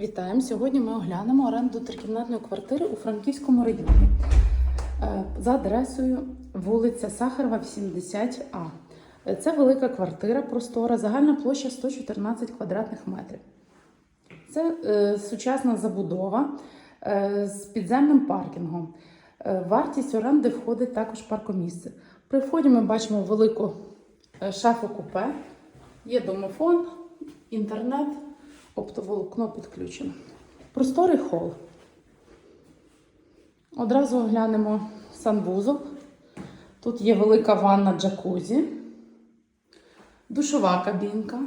Вітаємо! Сьогодні ми оглянемо оренду трикімнатної квартири у Франківському районі Е, за адресою вулиця Сахарова, 80А. Е, Це велика квартира, простора, загальна площа 114 квадратних метрів. Це е, сучасна забудова е, з підземним паркінгом. Вартість оренди входить також паркомісце. При вході ми бачимо велику шафу купе, є домофон, інтернет, оптоволокно підключено. Просторий хол. Одразу оглянемо санвузол. Тут є велика ванна джакузі, душова кабінка.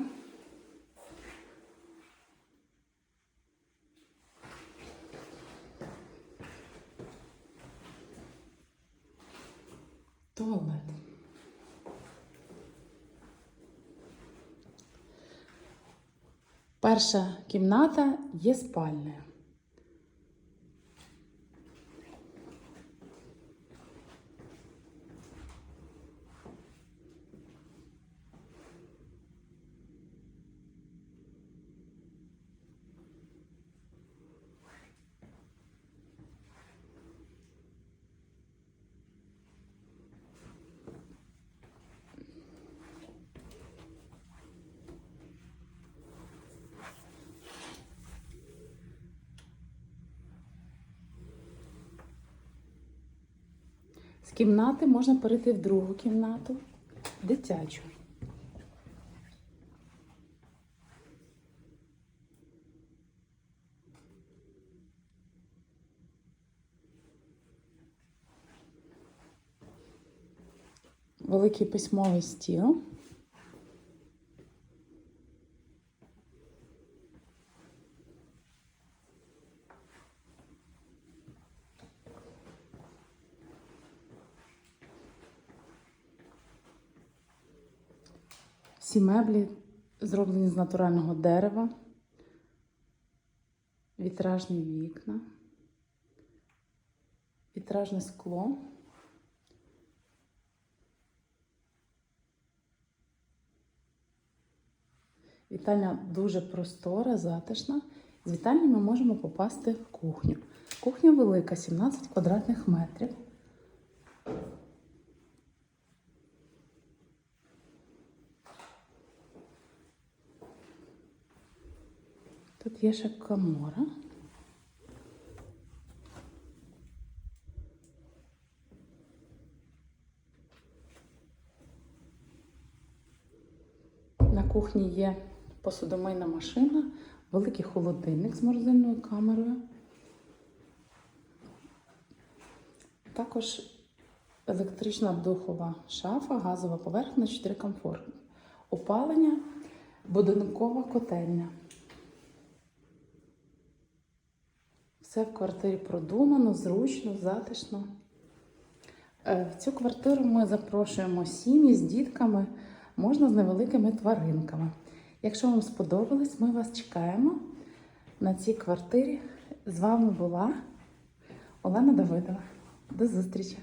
Туалет. Перша кімната є спальнею. Кімнати можна перейти в другу кімнату, дитячу. Великий письмовий стіл. Всі меблі зроблені з натурального дерева, вітражні вікна, вітражне скло. Вітальня дуже простора, затишна. З вітальні ми можемо попасти в кухню. Кухня велика, 17 квадратних метрів. Тут є ще комора. На кухні є посудомийна машина, великий холодильник з морозильною камерою. Також електрична духова шафа, газова поверхня, 4 комфортні. Опалення, будинкова котельня. Все в квартирі продумано, зручно, затишно. Е, В цю квартиру ми запрошуємо сім'ї з дітками, можна з невеликими тваринками. Якщо вам сподобалось, ми вас чекаємо на цій квартирі. З вами була Олена Давидова. До зустрічі!